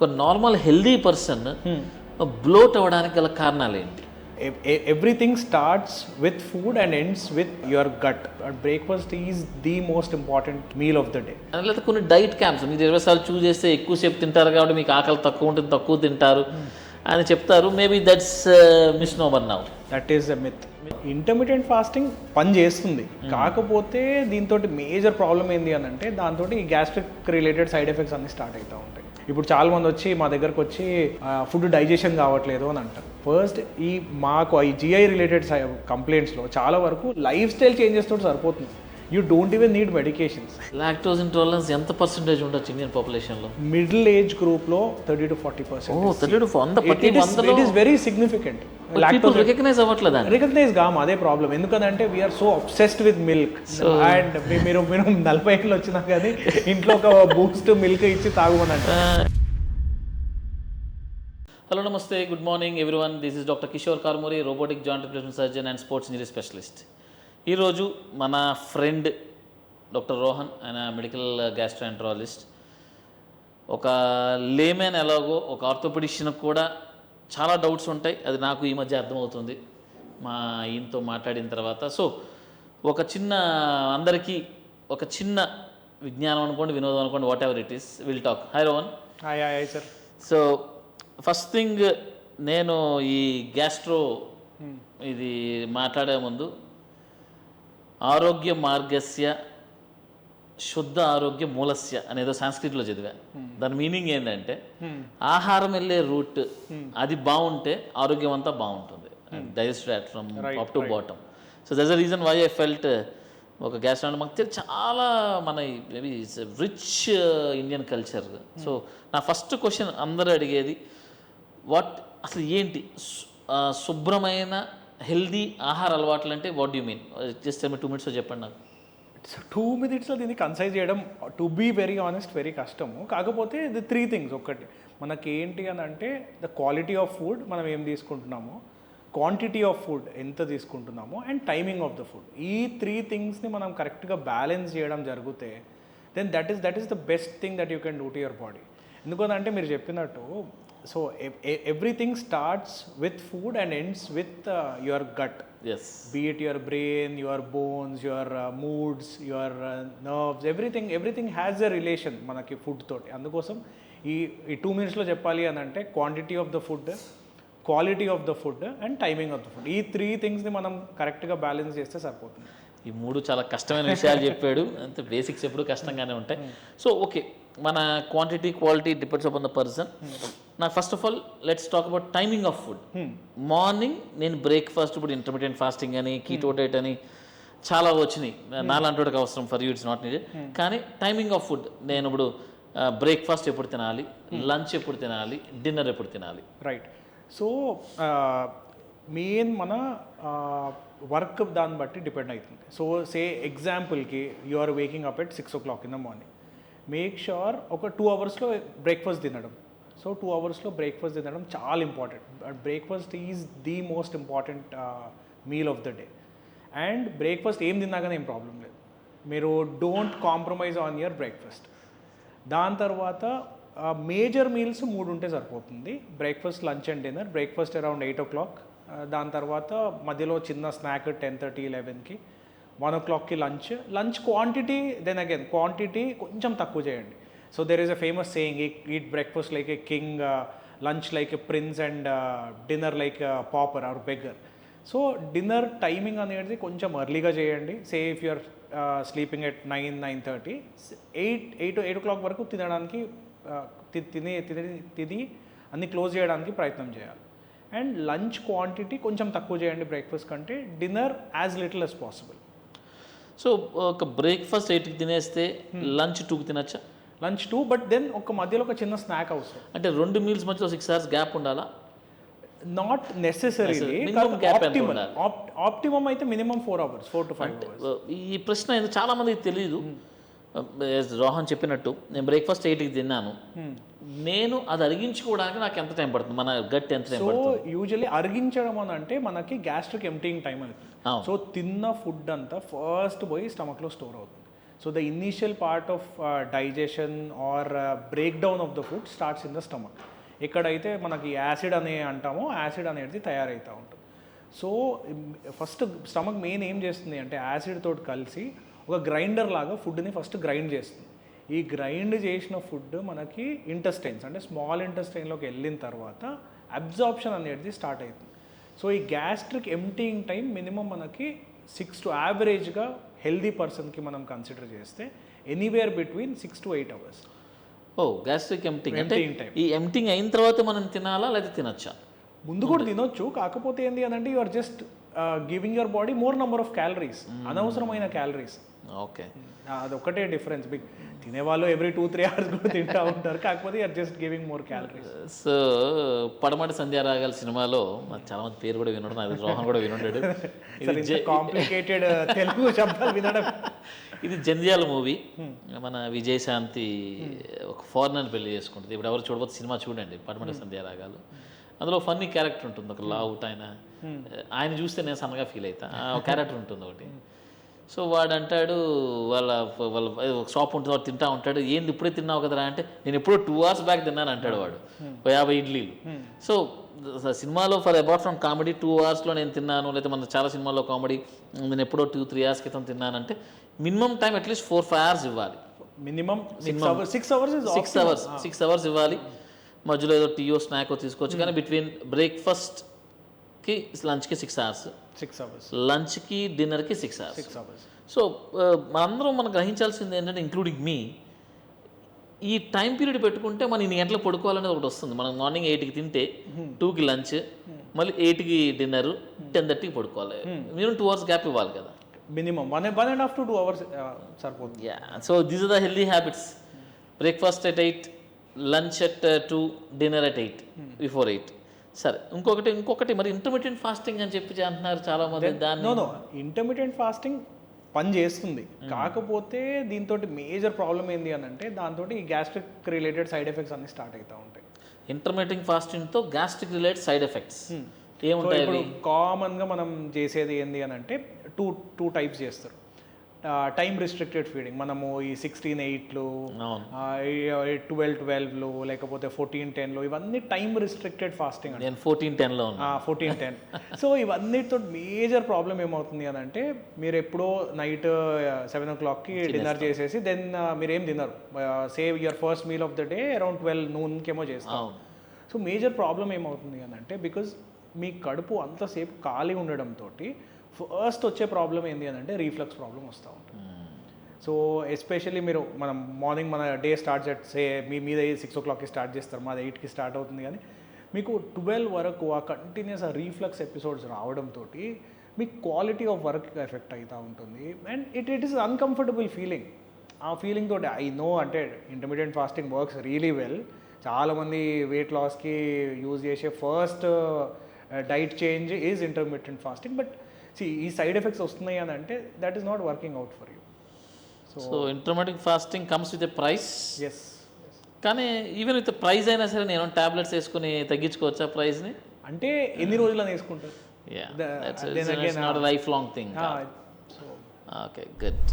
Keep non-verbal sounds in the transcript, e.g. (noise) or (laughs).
ఒక normal healthy person blot అవ్వడానికి గల కారణాలు ఏంటి? Everything starts with food and ends with your gut breakfast is the most important meal of the day లేదా కొన్ని diet camps మీరు ఇరవై సార్లు చూస్ చేస్తే ఎక్కువసేపు తింటారు కాబట్టి మీకు ఆకలి తక్కువ ఉంటుంది తక్కువ తింటారు అని చెప్తారు. Maybe that's misnomer now that is a myth intermediate fasting పని చేస్తుంది. కాకపోతే దీంతో మేజర్ ప్రాబ్లం ఏంది అని అంటే దాంతో ఈ గ్యాస్ట్రిక్ రిలేటెడ్ సైడ్ ఎఫెక్ట్స్ అన్ని స్టార్ట్ అవుతూ ఉంటాయి. ఇప్పుడు చాలా మంది వచ్చి మా దగ్గరకు వచ్చి ఫుడ్ డైజెషన్ కావట్లేదు అని అంటారు. ఫస్ట్ ఈ మాకు ఈ జిఐ రిలేటెడ్ కంప్లైంట్స్లో చాలా వరకు లైఫ్ స్టైల్ చేంజెస్ తోటి సరిపోతుంది. You don't even need medications lactose intolerance ఎంత పర్సెంటేజ్ ఉండొచ్చు ఇండియన్ పాపులేషన్లో మిడిల్ ఏజ్ గ్రూప్లో థర్టీ టు ఫార్టీ పర్సెంట్ వంద it is very significant recognise అవ్వట్లేదండి recognise కాము అదే ప్రాబ్లం ఎందుకంటే we're so obsessed with milk and మీరు మీరు నలభై ఏళ్ళు వచ్చినా కానీ ఇంట్లో ఒక బూస్ట్ మిల్క్ ఇచ్చి తాగుమని అంటే హలో నమస్తే. Good morning everyone this is doctor Kishore Karmuri robotic joint replacement surgeon and sports injury specialist ఈరోజు మన ఫ్రెండ్ డాక్టర్ రోహన్ ఆయన మెడికల్ గ్యాస్ట్రాంట్రాలజిస్ట్ ఒక లేమెన్ ఎలాగో ఒక ఆర్థోపెడిషన్కి కూడా చాలా డౌట్స్ ఉంటాయి. అది నాకు ఈ మధ్య అర్థమవుతుంది. మా ఈయనతో మాట్లాడిన తర్వాత. సో ఒక చిన్న అందరికీ ఒక చిన్న విజ్ఞానం అనుకోండి వినోదం అనుకోండి whatever it is will talk hi Rohan hi hi sir so first thing నేను ఈ గ్యాస్ట్రో ఇది మాట్లాడే ముందు ఆరోగ్య మార్గస్య శుద్ధ ఆరోగ్య మూలస్య అనేదో సంస్కృతిలో చదివా. దాని మీనింగ్ ఏంటంటే ఆహారం వెళ్ళే రూట్ అది బాగుంటే ఆరోగ్యం అంతా బాగుంటుంది. Digest from up to bottom. So thus a reason why I felt ఒక గ్యాస్ మాకు తెలిసి చాలా మన maybe rich Indian culture so నా ఫస్ట్ క్వశ్చన్ అందరూ అడిగేది వాట్ అసలు ఏంటి? శుభ్రమైన హెల్దీ ఆహార అలవాట్లు అంటే what you mean just two minutes చెప్పండి నాకు. టూ మినిట్స్లో దీన్ని కన్సైజ్ చేయడం to be very honest very కష్టము. కాకపోతే ది త్రీ థింగ్స్ ఒకటి మనకి ఏంటి అని అంటే ద క్వాలిటీ ఆఫ్ ఫుడ్ మనం ఏం తీసుకుంటున్నామో క్వాంటిటీ ఆఫ్ ఫుడ్ ఎంత తీసుకుంటున్నామో and timing of the food ఈ త్రీ థింగ్స్ని మనం కరెక్ట్గా బ్యాలెన్స్ చేయడం జరిగితే then that is that is the best thing that you can do to your body ఎందుకంటే మీరు చెప్పినట్టు so everything starts with food and ends with your gut yes be it your brain your bones your uh, moods your uh, nerves everything everything has a relation మనకి food తోటి. అందుకోసం ఈ ఈ two మినిట్స్లో చెప్పాలి అని అంటే quantity of the food quality of the food and timing of the food ఈ త్రీ థింగ్స్ని మనం కరెక్ట్గా బ్యాలెన్స్ చేస్తే సరిపోతుంది. ఈ మూడు చాలా కష్టమైన విషయాలు చెప్పాడు. అంతే బేసిక్స్ ఎప్పుడు కష్టంగానే ఉంటాయి. సో ఓకే మన quantity quality depends upon the person నాకు first of all let's talk about timing of food morning నేను బ్రేక్ఫాస్ట్ ఇప్పుడు ఇంటర్మీడియట్ ఫాస్టింగ్ అని కీటో డైట్ అని చాలా వచ్చినాయి. నాలాంటి అవసరం for you it's not needed కానీ టైమింగ్ ఆఫ్ ఫుడ్ నేను ఇప్పుడు బ్రేక్ఫాస్ట్ ఎప్పుడు తినాలి లంచ్ ఎప్పుడు తినాలి డిన్నర్ ఎప్పుడు తినాలి. రైట్ సో మెయిన్ మన వర్క్ దాన్ని బట్టి డిపెండ్ అవుతుంది సో సే ఎగ్జాంపుల్కి you are waking up at six o'clock in the morning make sure ఒక టూ అవర్స్లో బ్రేక్ఫాస్ట్ తినడం. సో టూ అవర్స్లో బ్రేక్ఫాస్ట్ తినడం చాలా important breakfast is the most important meal of the day and breakfast ఏం తిన్నా కానీ ఏం ప్రాబ్లం లేదు. మీరు don't compromise on your breakfast దాని తర్వాత uh, మేజర్ మీల్స్ మూడు ఉంటే సరిపోతుంది. Breakfast lunch and dinner breakfast around eight o'clock దాని తర్వాత మధ్యలో చిన్న స్నాక్ టెన్ థర్టీ లెవెన్కి వన్ ఓ క్లాక్కి lunch. Lunch quantity then again quantity కొంచెం తక్కువ చేయండి. So there is a famous saying eat breakfast like a king lunch like a prince and dinner like pauper or beggar so dinner timing అనేది కొంచెం ఎర్లీగా చేయండి. Say if you're sleeping at nine nine thirty eight eight eight o'clock వరకు తినడానికి uh, తి- తిని తిని తిని అన్ని క్లోజ్ చేయడానికి ప్రయత్నం చేయాలి. అండ్ లంచ్ క్వాంటిటీ కొంచెం తక్కువ చేయండి బ్రేక్ఫాస్ట్ కంటే. Dinner as little as possible so ఒక బ్రేక్ఫాస్ట్ ఎయిట్కి తినేస్తే లంచ్ టూకి తినచ్చా? లంచ్ టూ బట్ దెన్ ఒక మధ్యలో ఒక చిన్న స్నాక్ అవసరం అంటే రెండు మీల్స్ మధ్యలో సిక్స్ అవర్స్ గ్యాప్ ఉండాలా? నాట్ ఉండాలి? ఆప్టిమమ్ అయితే minimum four hours four to five ఈ ప్రశ్న చాలా మందికి తెలియదు As రోహన్ చెప్పినట్టు నేను బ్రేక్ఫాస్ట్ ఎయిట్కి తిన్నాను. నేను అది అరిగించుకోవడానికి నాకు ఎంత టైం పడుతుంది? మన గట్టి ఎంత టైం సో పడుతుంది? యూజువల్లీ అరిగించడం అని అంటే మనకి గ్యాస్ట్రిక్ ఎంప్టింగ్ టైం అవును. సో తిన్న ఫుడ్ అంతా ఫస్ట్ పోయి స్టమక్లో స్టోర్ అవుతుంది. So the initial part of digestion or break down of the food starts in the stomach ఎక్కడైతే మనకి యాసిడ్ అనే అంటామో యాసిడ్ అనేది తయారవుతూ ఉంటుంది. సో ఫస్ట్ స్టమక్ మెయిన్ ఏం చేస్తుంది అంటే యాసిడ్ తోటి కలిసి ఒక గ్రైండర్ లాగా ఫుడ్ని ఫస్ట్ గ్రైండ్ చేస్తుంది. ఈ గ్రైండ్ చేసిన ఫుడ్ మనకి ఇంటెస్టైన్స్ అంటే స్మాల్ ఇంటెస్టైన్లోకి వెళ్ళిన తర్వాత అబ్జార్ప్షన్ అనేది స్టార్ట్ అవుతుంది. సో ఈ గ్యాస్ట్రిక్ ఎంటీయింగ్ టైం మినిమం మనకి సిక్స్ టు యావరేజ్గా హెల్దీ పర్సన్కి మనం కన్సిడర్ చేస్తే anywhere between six to eight hours. Oh gastric emptying అంటే. ఈ ఎంటింగ్ అయిన తర్వాత మనం తినాలా లేదా తినచ్చా? ముందు కూడా తినొచ్చు. కాకపోతే ఏంటి అని అంటే you are just giving your body more number of calories అనవసరమైన క్యాలరీస్ ఓకే. అదొక్కటే డిఫరెన్స్. బిగ్ తినేవాళ్ళు ఎవ్రీ టూ త్రీ అవర్స్ కూడా తింటా ఉంటారు. కాకపోతే you're just giving more calories so పడమటి సంధ్యారాగాల సినిమాలో చాలా మంది పేరు కూడా వినడం నాకు రోహన్ కూడా వినుంటాడు కాంప్లికేటెడ్ (laughs) తెలుగు శబ్దాలు వినడం. (laughs) ఇది జంధ్యాల మూవీ. మన విజయశాంతి ఒక ఫారినర్ పెళ్ళి చేసుకుంటుంది. ఇప్పుడు ఎవరు చూడబోతే సినిమా చూడండి పడమటి సంధ్యారాగాలు అందులో ఫన్నీ క్యారెక్టర్ ఉంటుంది. ఒక లావుట్ ఆయన. ఆయన చూస్తే నేను సన్నగా ఫీల్ అవుతా. ఆ క్యారెక్టర్ ఉంటుంది ఒకటి. సో వాడు అంటాడు వాళ్ళ వాళ్ళ ఒక షాప్ ఉంటుంది వాడు తింటా ఉంటాడు. ఏంది ఇప్పుడే తిన్నావు కదరా? అంటే నేను ఎప్పుడో టూ అవర్స్ బ్యాక్ తిన్నాను అంటాడు వాడు. యాభై ఇడ్లీలు. సో సినిమాలో for apart from comedy two అవర్స్లో నేను తిన్నాను లేదా మన చాలా సినిమాల్లో కామెడీ నేను ఎప్పుడో టూ త్రీ అవర్స్ క్రితం తిన్నానంటే minimum time at least four five hours ఇవ్వాలి. Minimum six hours six hours six hours six hours ఇవ్వాలి. మధ్యలో ఏదో టీయో స్నాకో తీసుకోవచ్చు. కానీ బిట్వీన్ బ్రేక్ఫాస్ట్కి లంచ్కి సిక్స్ అవర్స్. సిక్స్ అవర్స్ లంచ్కి డిన్నర్కి six hours. Six hours so మనందరం మనం గ్రహించాల్సింది ఏంటంటే ఇంక్లూడింగ్ మీ ఈ టైం పీరియడ్ పెట్టుకుంటే మనం ఇన్ని గంటలకు పడుకోవాలనేది ఒకటి వస్తుంది. మనం మార్నింగ్ ఎయిట్కి తింటే టూకి లంచ్ మళ్ళీ ఎయిట్కి డిన్నర్ టెన్ థర్టీకి పడుకోవాలి. మీరు టూ అవర్స్ గ్యాప్ ఇవ్వాలి కదా. Minimum. One one and half to two hours సరిపోతుంది. Yeah so these are the healthy habits breakfast at eight lunch at two dinner at eight before eight సరే ఇంకొకటి ఇంకొకటి మరి ఇంటర్మీడియట్ ఫాస్టింగ్ అని చెప్పి అంటున్నారు చాలా మంది దాన్ని ఇంటర్మీడియట్ ఫాస్టింగ్ పని చేస్తుంది. కాకపోతే దీంతో మేజర్ ప్రాబ్లం ఏంది అని అంటే దాంతో ఈ గ్యాస్ట్రిక్ రిలేటెడ్ సైడ్ ఎఫెక్ట్స్ అన్ని స్టార్ట్ అవుతూ ఉంటాయి. ఇంటర్మీడియట్ ఫాస్టింగ్తో గ్యాస్ట్రిక్ రిలేటెడ్ సైడ్ ఎఫెక్ట్స్ ఏముంటాయి ఇప్పుడు కామన్గా మనం చేసేది ఏంది అని అంటే టూ టూ టైప్స్ చేస్తారు. టైం రిస్ట్రిక్టెడ్ ఫీడింగ్ మనము ఈ సిక్స్టీన్ ఎయిట్లు ట్వెల్వ్ ట్వెల్వ్లో లేకపోతే ఫోర్టీన్ టెన్లో ఇవన్నీ టైం రిస్ట్రిక్టెడ్ ఫాస్టింగ్ అండి. నేను ఫోర్టీన్ టెన్లో ఫోర్టీన్ టెన్ సో ఇవన్నిటితో మేజర్ ప్రాబ్లం ఏమవుతుంది అని అంటే మీరు ఎప్పుడో నైట్ సెవెన్ ఓ క్లాక్కి డిన్నర్ చేసేసి దెన్ మీరు ఏం తిన్నారు save your first meal of the day around twelve నూన్కేమో అవును. సో మేజర్ ప్రాబ్లం ఏమవుతుంది అని అంటే బికాజ్ మీ కడుపు అంతసేపు ఖాళీ ఉండడంతో ఫస్ట్ వచ్చే ప్రాబ్లం ఏంటి అని అంటే రీఫ్లక్స్ ప్రాబ్లం వస్తూ ఉంటుంది. సో ఎస్పెషల్లీ మీరు మనం మార్నింగ్ మన డే స్టార్ట్ సే మీ మీద సిక్స్ ఓ క్లాక్కి స్టార్ట్ చేస్తారు మాది ఎయిట్కి స్టార్ట్ అవుతుంది కానీ మీకు ట్వెల్వ్ వరకు ఆ కంటిన్యూస్ ఆ రీఫ్లక్స్ ఎపిసోడ్స్ రావడంతో మీ క్వాలిటీ ఆఫ్ వర్క్ ఎఫెక్ట్ అవుతూ ఉంటుంది. And it it is uncomfortable feeling ఆ ఫీలింగ్ తోటి ఐ నో అంటే intermediate fasting works really well చాలామంది వెయిట్ లాస్కి యూజ్ చేసే first diet change is intermediate fasting but ఈ సైడ్ ఎఫెక్ట్స్ వస్తున్నాయి అని అంటే that is not working out for you so intermediate fasting comes with a price yes కానీ even with price అయినా సరే నేను టాబ్లెట్స్ వేసుకుని తగ్గించుకోవచ్చా ప్రైస్ని అంటే ఎన్ని రోజులు వేసుకుంటారు. Yeah The- then again, not life long thing so okay good